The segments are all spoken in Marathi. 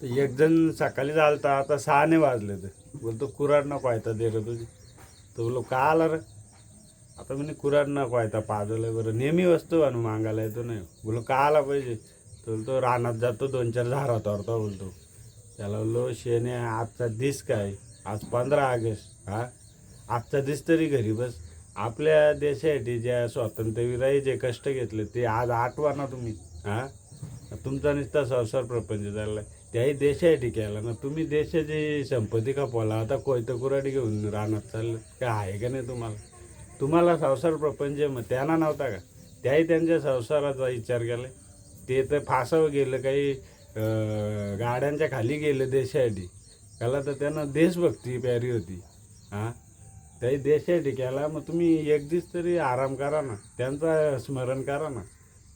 एक जण सकाळी चालता आता सहाने वाजले तर बोलतो कुराड नको व्हायता देर तुझी. तो बोलो का आला रे? आता म्हणे कुराड नको व्हायता पाजलं बरं. नेहमी वस्तू आणून मागायला येतो नाही. बोलो का आला पाहिजे? तो बोलतो रानात जातो दोन चार झाडा तोडतो बोलतो. त्याला बोललो शेने आजचा दिस काय? आज पंधरा ऑगस्ट हा? आजचा दिस तरी घरी बस. आपल्या देशासाठी ज्या स्वातंत्र्यवीराही जे कष्ट घेतले ते आज आठवा ना तुम्ही हा? तुमचा नुसता संसार प्रपंच झाला आहे त्याही देशासाठी केला ना तुम्ही देशाची संपत्ती खपवला आता कोयतं कुराडी घेऊन रानात चाललं. काय आहे का नाही तुम्हाला? तुम्हाला संसार प्रपंच मग त्यांना नव्हता का? त्याही त्यांच्या संसाराचा विचार केला ते तर फासावं गेलं काही गाड्यांच्या खाली गेलं देशासाठी. त्याला तर त्यांना देशभक्ती प्यारी होती. हां? त्याही देशासाठी केला मग तुम्ही एक दिवस तरी आराम करा ना. त्यांचं स्मरण करा ना.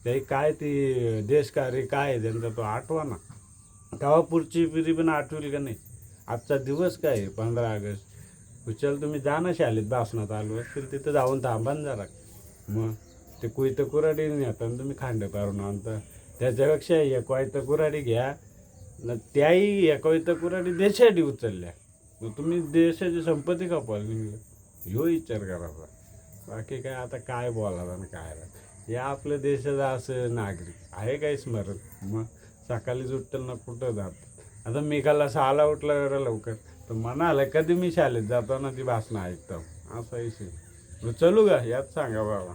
त्याही काय ती देशकार्य काय आहे त्यांचा तो आठवा ना. तेव्हा पुढची पिढी पण आठवेल का नाही? आजचा दिवस काय आहे? पंधरा ऑगस्ट. उचल तुम्ही जा ना शाळेत भाषणात आलो असतील तिथं जाऊन थांबा ना जरा. मग ते कोयतं कुराडी नेता आणि तुम्ही खांड करून आणता. त्याच्यापेक्षा एक वायतं कुराडी घ्या. न त्याही एक वायतं कुराडी देशासाठी उचलल्या. मग तुम्ही देशाची संपत्ती कापाल निघलं ह्यो विचार करायचा बाकी काय आता काय बोलायला आणि काय नाही. हे आपल्या देशाचा असं नागरिक आहे काय स्मरण? मग सकाळीच उठतं ना कुठं जात? आता मी काला सहाला उठला जरा लवकर. तर म्हणाले कधी मी शाळेत जाताना ती भाषणं ऐकतो असा विषय. मग चलू का यात सांगा बाबा.